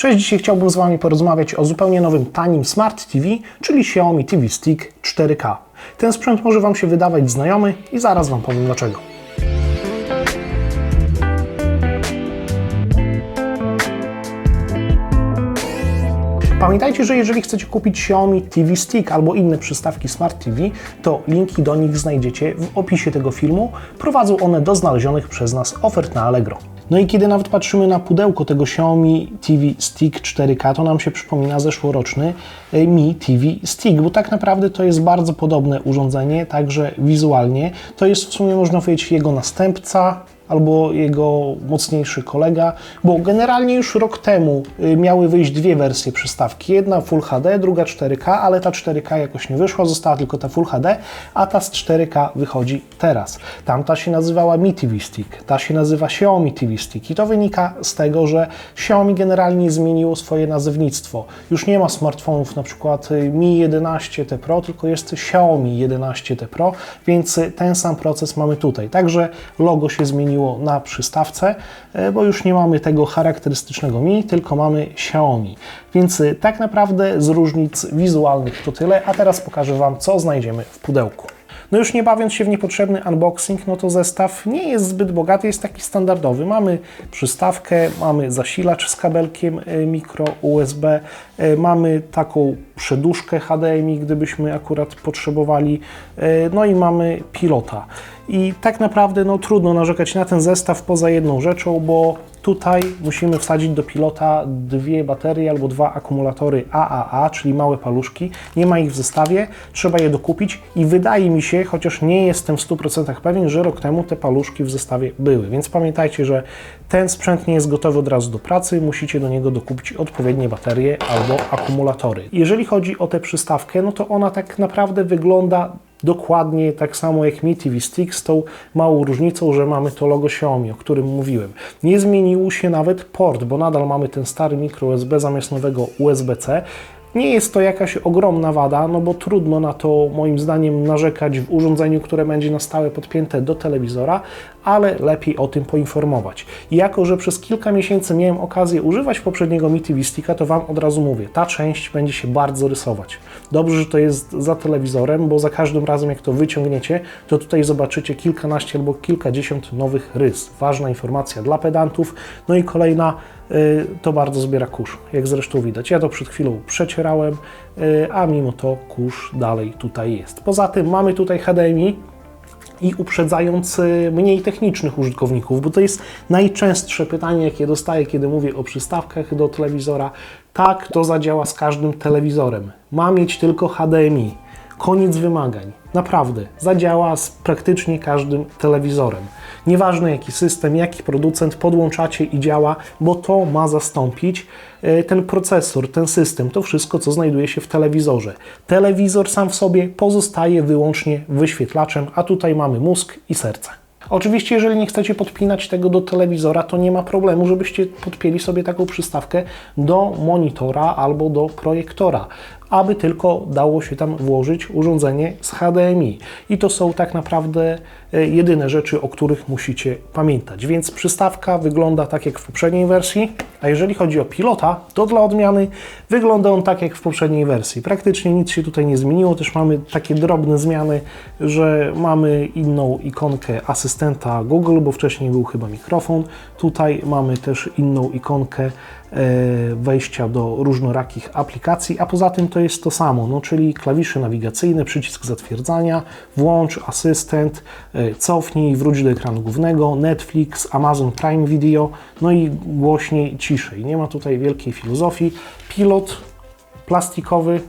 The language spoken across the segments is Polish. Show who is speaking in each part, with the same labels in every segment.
Speaker 1: Cześć, dzisiaj chciałbym z Wami porozmawiać o zupełnie nowym, tanim Smart TV, czyli Xiaomi TV Stick 4K. Ten sprzęt może Wam się wydawać znajomy i zaraz Wam powiem dlaczego. Pamiętajcie, że jeżeli chcecie kupić Xiaomi TV Stick albo inne przystawki Smart TV, to linki do nich znajdziecie w opisie tego filmu. Prowadzą one do znalezionych przez nas ofert na Allegro. No i kiedy nawet patrzymy na pudełko tego Xiaomi TV Stick 4K, to nam się przypomina zeszłoroczny y, Mi TV Stick, bo tak naprawdę to jest bardzo podobne urządzenie, także wizualnie. To jest w sumie można powiedzieć jego następca, albo jego mocniejszy kolega, bo generalnie już rok temu y, miały wyjść dwie wersje przystawki. Jedna Full HD, druga 4K, ale ta 4K jakoś nie wyszła, została tylko ta Full HD, a ta z 4K wychodzi teraz. Tamta się nazywała Mi TV Stick, ta się nazywa Xiaomi TV Stick i to wynika z tego, że Xiaomi generalnie zmieniło swoje nazewnictwo. Już nie ma smartfonów na przykład y, Mi 11T Pro, tylko jest Xiaomi 11T Pro, więc ten sam proces mamy tutaj. Także logo się zmieniło na przystawce, e, bo już nie mamy tego charakterystycznego Mi, tylko mamy Xiaomi. Więc e, tak naprawdę z różnic wizualnych to tyle, a teraz pokażę Wam, co znajdziemy w pudełku. No już nie bawiąc się w niepotrzebny unboxing, no to zestaw nie jest zbyt bogaty, jest taki standardowy. Mamy przystawkę, mamy zasilacz z kabelkiem e, mikro USB, mamy taką przeduszkę HDMI, gdybyśmy akurat potrzebowali, no i mamy pilota. I tak naprawdę no, trudno narzekać na ten zestaw poza jedną rzeczą, bo tutaj musimy wsadzić do pilota dwie baterie albo dwa akumulatory AAA, czyli małe paluszki. Nie ma ich w zestawie, trzeba je dokupić i wydaje mi się, chociaż nie jestem w 100% pewien, że rok temu te paluszki w zestawie były. Więc pamiętajcie, że ten sprzęt nie jest gotowy od razu do pracy, musicie do niego dokupić odpowiednie baterie albo akumulatory. Jeżeli chodzi o tę przystawkę, no to ona tak naprawdę wygląda dokładnie tak samo jak Mi TV Stick z tą małą różnicą, że mamy to logo Xiaomi, o którym mówiłem. Nie zmienił się nawet port, bo nadal mamy ten stary micro USB zamiast nowego USB-C. Nie jest to jakaś ogromna wada, no bo trudno na to moim zdaniem narzekać w urządzeniu, które będzie na stałe podpięte do telewizora, ale lepiej o tym poinformować. I jako, że przez kilka miesięcy miałem okazję używać poprzedniego Mi TV to Wam od razu mówię, ta część będzie się bardzo rysować. Dobrze, że to jest za telewizorem, bo za każdym razem jak to wyciągniecie, to tutaj zobaczycie kilkanaście albo kilkadziesiąt nowych rys. Ważna informacja dla pedantów. No i kolejna, to bardzo zbiera kurz, jak zresztą widać. Ja to przed chwilą przecierałem, y, a mimo to kurz dalej tutaj jest. Poza tym mamy tutaj HDMI, i uprzedzając y, mniej technicznych użytkowników, bo to jest najczęstsze pytanie, jakie dostaję, kiedy mówię o przystawkach do telewizora. Tak, to zadziała z każdym telewizorem. Ma mieć tylko HDMI. Koniec wymagań. Naprawdę, zadziała z praktycznie każdym telewizorem. Nieważne jaki system, jaki producent podłączacie i działa, bo to ma zastąpić e, ten procesor, ten system, to wszystko, co znajduje się w telewizorze. Telewizor sam w sobie pozostaje wyłącznie wyświetlaczem, a tutaj mamy mózg i serce. Oczywiście, jeżeli nie chcecie podpinać tego do telewizora, to nie ma problemu, żebyście podpięli sobie taką przystawkę do monitora albo do projektora aby tylko dało się tam włożyć urządzenie z HDMI. I to są tak naprawdę e, jedyne rzeczy, o których musicie pamiętać. Więc przystawka wygląda tak jak w poprzedniej wersji, a jeżeli chodzi o pilota, to dla odmiany wygląda on tak jak w poprzedniej wersji. Praktycznie nic się tutaj nie zmieniło, też mamy takie drobne zmiany, że mamy inną ikonkę asystenta Google, bo wcześniej był chyba mikrofon. Tutaj mamy też inną ikonkę wejścia do różnorakich aplikacji, a poza tym to jest to samo, no, czyli klawisze nawigacyjne, przycisk zatwierdzania, włącz, asystent, e, cofnij, wróć do ekranu głównego, Netflix, Amazon Prime Video, no i głośniej, ciszej. Nie ma tutaj wielkiej filozofii. Pilot plastikowy,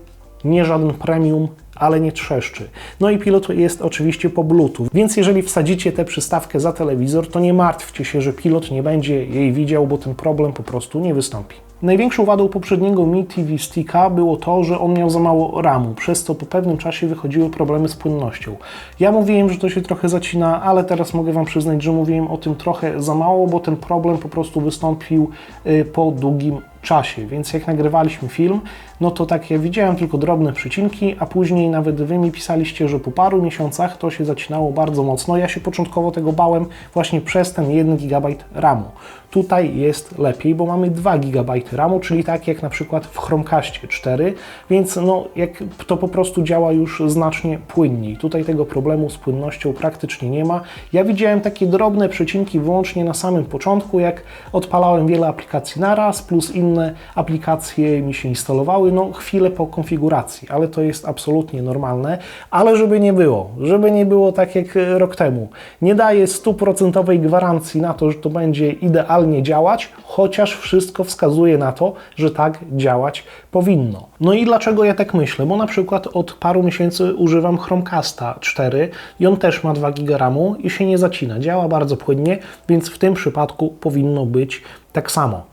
Speaker 1: nie żaden premium, ale nie trzeszczy. No i pilot jest oczywiście po Bluetooth, więc jeżeli wsadzicie tę przystawkę za telewizor, to nie martwcie się, że pilot nie będzie jej widział, bo ten problem po prostu nie wystąpi. Największą wadą poprzedniego Mi TV Sticka było to, że on miał za mało RAMu, przez co po pewnym czasie wychodziły problemy z płynnością. Ja mówiłem, że to się trochę zacina, ale teraz mogę Wam przyznać, że mówiłem o tym trochę za mało, bo ten problem po prostu wystąpił y, po długim czasie, więc jak nagrywaliśmy film, no to tak ja widziałem tylko drobne przycinki, a później nawet Wy mi pisaliście, że po paru miesiącach to się zacinało bardzo mocno. Ja się początkowo tego bałem właśnie przez ten 1 GB RAMu. Tutaj jest lepiej, bo mamy 2 GB RAMu, czyli tak jak na przykład w Chromecastie 4, więc no, jak to po prostu działa już znacznie płynniej. Tutaj tego problemu z płynnością praktycznie nie ma. Ja widziałem takie drobne przecinki wyłącznie na samym początku, jak odpalałem wiele aplikacji naraz, plus inne aplikacje mi się instalowały, no chwilę po konfiguracji, ale to jest absolutnie normalne, ale żeby nie było, żeby nie było tak jak rok temu. Nie daję stuprocentowej gwarancji na to, że to będzie idealnie działać, chociaż wszystko wskazuje na to, że tak działać powinno. No i dlaczego ja tak myślę? Bo na przykład od paru miesięcy używam Chromecasta 4 i on też ma 2 GB RAMu i się nie zacina. Działa bardzo płynnie, więc w tym przypadku powinno być tak samo.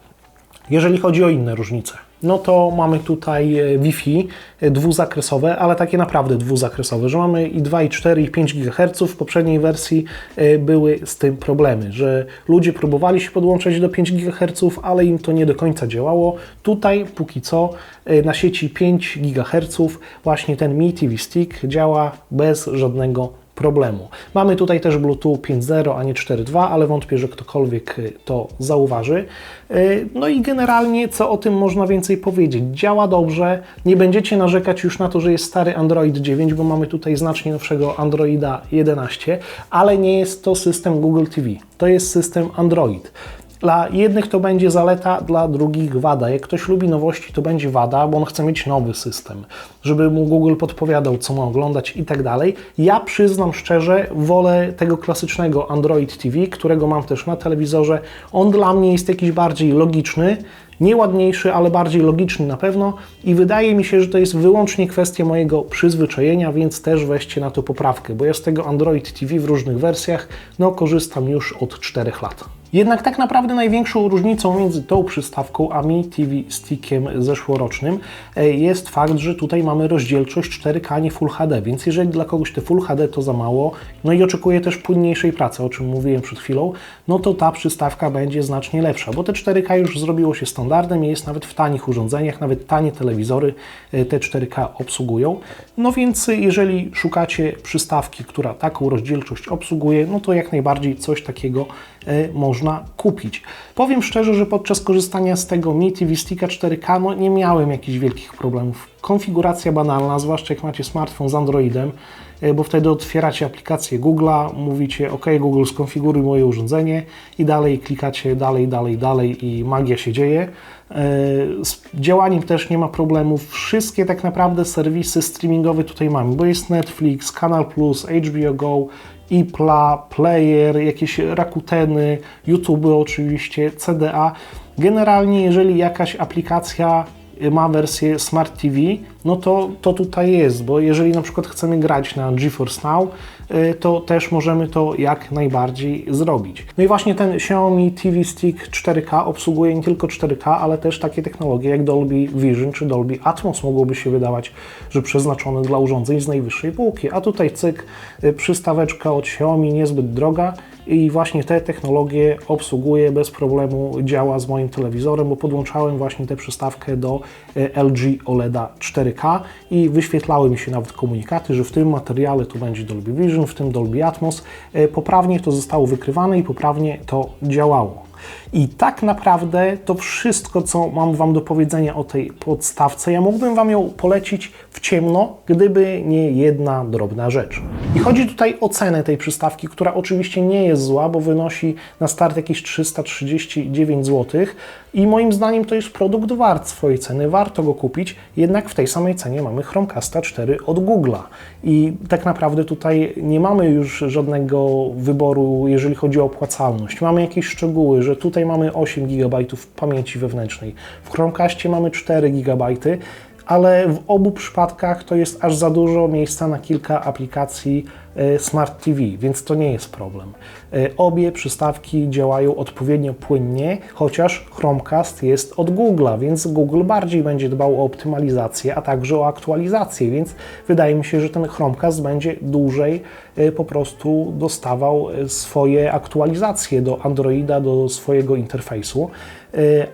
Speaker 1: Jeżeli chodzi o inne różnice, no to mamy tutaj e, Wi-Fi e, dwuzakresowe, ale takie naprawdę dwuzakresowe, że mamy i 2, i 4, i 5 GHz. W poprzedniej wersji e, były z tym problemy, że ludzie próbowali się podłączać do 5 GHz, ale im to nie do końca działało. Tutaj póki co na sieci 5 GHz właśnie ten Mi TV Stick działa bez żadnego problemu. Mamy tutaj też Bluetooth 5.0, a nie 4.2, ale wątpię, że ktokolwiek y, to zauważy. Y, no i generalnie, co o tym można więcej powiedzieć? Działa dobrze, nie będziecie narzekać już na to, że jest stary Android 9, bo mamy tutaj znacznie nowszego Androida 11, ale nie jest to system Google TV. To jest system Android. Dla jednych to będzie zaleta, dla drugich wada. Jak ktoś lubi nowości, to będzie wada, bo on chce mieć nowy system, żeby mu Google podpowiadał, co ma oglądać i tak dalej. Ja przyznam szczerze, wolę tego klasycznego Android TV, którego mam też na telewizorze. On dla mnie jest jakiś bardziej logiczny, nie ładniejszy, ale bardziej logiczny na pewno i wydaje mi się, że to jest wyłącznie kwestia mojego przyzwyczajenia, więc też weźcie na to poprawkę, bo ja z tego Android TV w różnych wersjach no, korzystam już od 4 lat. Jednak tak naprawdę największą różnicą między tą przystawką a Mi TV Stickiem zeszłorocznym e, jest fakt, że tutaj mamy rozdzielczość 4K, nie Full HD, więc jeżeli dla kogoś te Full HD to za mało, no i oczekuje też płynniejszej pracy, o czym mówiłem przed chwilą, no to ta przystawka będzie znacznie lepsza, bo te 4K już zrobiło się standardem i jest nawet w tanich urządzeniach, nawet tanie telewizory e, te 4K obsługują. No więc jeżeli szukacie przystawki, która taką rozdzielczość obsługuje, no to jak najbardziej coś takiego e, można kupić. Powiem szczerze, że podczas korzystania z tego Mi TV Sticka 4K no, nie miałem jakichś wielkich problemów. Konfiguracja banalna, zwłaszcza jak macie smartfon z Androidem, e, bo wtedy otwieracie aplikację Google'a, mówicie OK Google skonfiguruj moje urządzenie i dalej klikacie dalej, dalej, dalej i magia się dzieje. E, z działaniem też nie ma problemów. Wszystkie tak naprawdę serwisy streamingowe tutaj mamy, bo jest Netflix, Kanal Plus, HBO Go, IPLA, Player, jakieś Rakuteny, YouTube oczywiście, CDA. Generalnie, jeżeli jakaś aplikacja ma wersję Smart TV, no to, to tutaj jest, bo jeżeli na przykład chcemy grać na GeForce Now, y, to też możemy to jak najbardziej zrobić. No i właśnie ten Xiaomi TV Stick 4K obsługuje nie tylko 4K, ale też takie technologie jak Dolby Vision czy Dolby Atmos mogłoby się wydawać, że przeznaczone dla urządzeń z najwyższej półki. A tutaj cyk, y, przystaweczka od Xiaomi niezbyt droga i właśnie te technologie obsługuje bez problemu, działa z moim telewizorem, bo podłączałem właśnie tę przystawkę do y, LG OLEDa 4K i wyświetlały mi się nawet komunikaty, że w tym materiale to będzie Dolby Vision, w tym Dolby Atmos. E, poprawnie to zostało wykrywane i poprawnie to działało. I tak naprawdę to wszystko, co mam Wam do powiedzenia o tej podstawce, ja mógłbym Wam ją polecić w ciemno, gdyby nie jedna drobna rzecz. I chodzi tutaj o cenę tej przystawki, która oczywiście nie jest zła, bo wynosi na start jakieś 339 zł. I moim zdaniem to jest produkt wart swojej ceny, warto go kupić, jednak w tej samej cenie mamy Chromecasta 4 od Google'a. I tak naprawdę tutaj nie mamy już żadnego wyboru, jeżeli chodzi o opłacalność. Mamy jakieś szczegóły, że tutaj mamy 8 GB pamięci wewnętrznej, w Chromecastie mamy 4 GB, ale w obu przypadkach to jest aż za dużo miejsca na kilka aplikacji Smart TV, więc to nie jest problem. E, obie przystawki działają odpowiednio płynnie, chociaż Chromecast jest od Google'a, więc Google bardziej będzie dbał o optymalizację, a także o aktualizację, więc wydaje mi się, że ten Chromecast będzie dłużej e, po prostu dostawał swoje aktualizacje do Androida, do swojego interfejsu.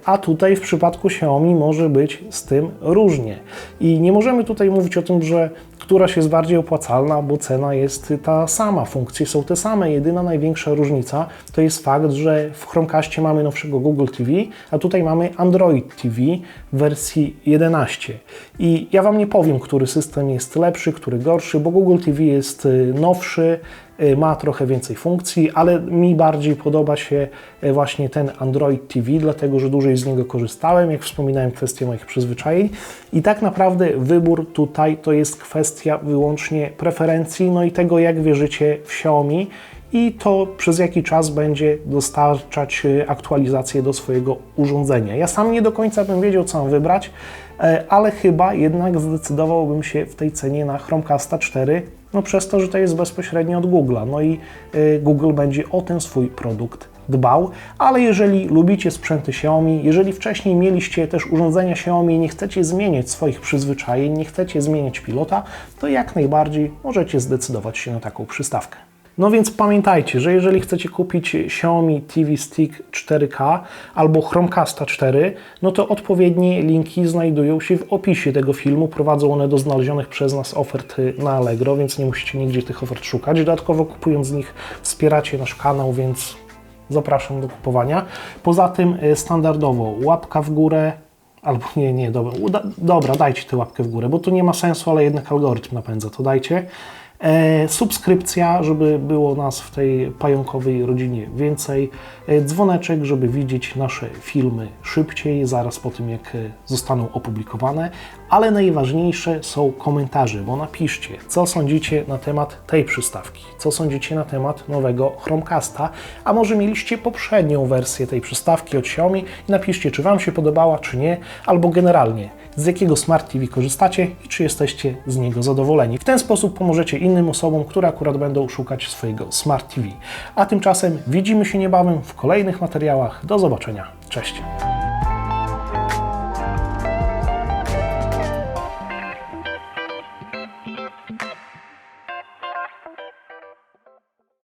Speaker 1: A tutaj w przypadku Xiaomi może być z tym różnie. I nie możemy tutaj mówić o tym, że któraś jest bardziej opłacalna, bo cena jest ta sama, funkcje są te same. Jedyna największa różnica to jest fakt, że w Chromecastie mamy nowszego Google TV, a tutaj mamy Android TV w wersji 11. I ja Wam nie powiem, który system jest lepszy, który gorszy, bo Google TV jest y, nowszy, ma trochę więcej funkcji, ale mi bardziej podoba się y, właśnie ten Android TV, dlatego że dłużej z niego korzystałem, jak wspominałem, kwestia moich przyzwyczajeń. I tak naprawdę wybór tutaj to jest kwestia wyłącznie preferencji, no i tego, jak wierzycie w Xiaomi i to przez jaki czas będzie dostarczać e, aktualizacje do swojego urządzenia. Ja sam nie do końca bym wiedział, co mam wybrać, ale chyba jednak zdecydowałbym się w tej cenie na Chromecasta 4, no przez to, że to jest bezpośrednio od Google'a. No i e, Google będzie o ten swój produkt dbał, ale jeżeli lubicie sprzęty Xiaomi, jeżeli wcześniej mieliście też urządzenia Xiaomi i nie chcecie zmieniać swoich przyzwyczajeń, nie chcecie zmieniać pilota, to jak najbardziej możecie zdecydować się na taką przystawkę. No więc pamiętajcie, że jeżeli chcecie kupić Xiaomi TV Stick 4K albo Chromecasta 4, no to odpowiednie linki znajdują się w opisie tego filmu. Prowadzą one do znalezionych przez nas ofert na Allegro, więc nie musicie nigdzie tych ofert szukać. Dodatkowo kupując z nich wspieracie nasz kanał, więc zapraszam do kupowania. Poza tym y, standardowo łapka w górę, albo nie, nie, dobra, dobra, dajcie tę łapkę w górę, bo tu nie ma sensu, ale jednak algorytm napędza, to dajcie. E, subskrypcja, żeby było nas w tej pająkowej rodzinie więcej. E, dzwoneczek, żeby widzieć nasze filmy szybciej, zaraz po tym, jak e, zostaną opublikowane. Ale najważniejsze są komentarze, bo napiszcie, co sądzicie na temat tej przystawki, co sądzicie na temat nowego Chromecasta, a może mieliście poprzednią wersję tej przystawki od Xiaomi i napiszcie, czy Wam się podobała, czy nie, albo generalnie, z jakiego Smart TV korzystacie i czy jesteście z niego zadowoleni. W ten sposób pomożecie innym osobom, które akurat będą szukać swojego Smart TV. A tymczasem widzimy się niebawem w kolejnych materiałach. Do zobaczenia. Cześć.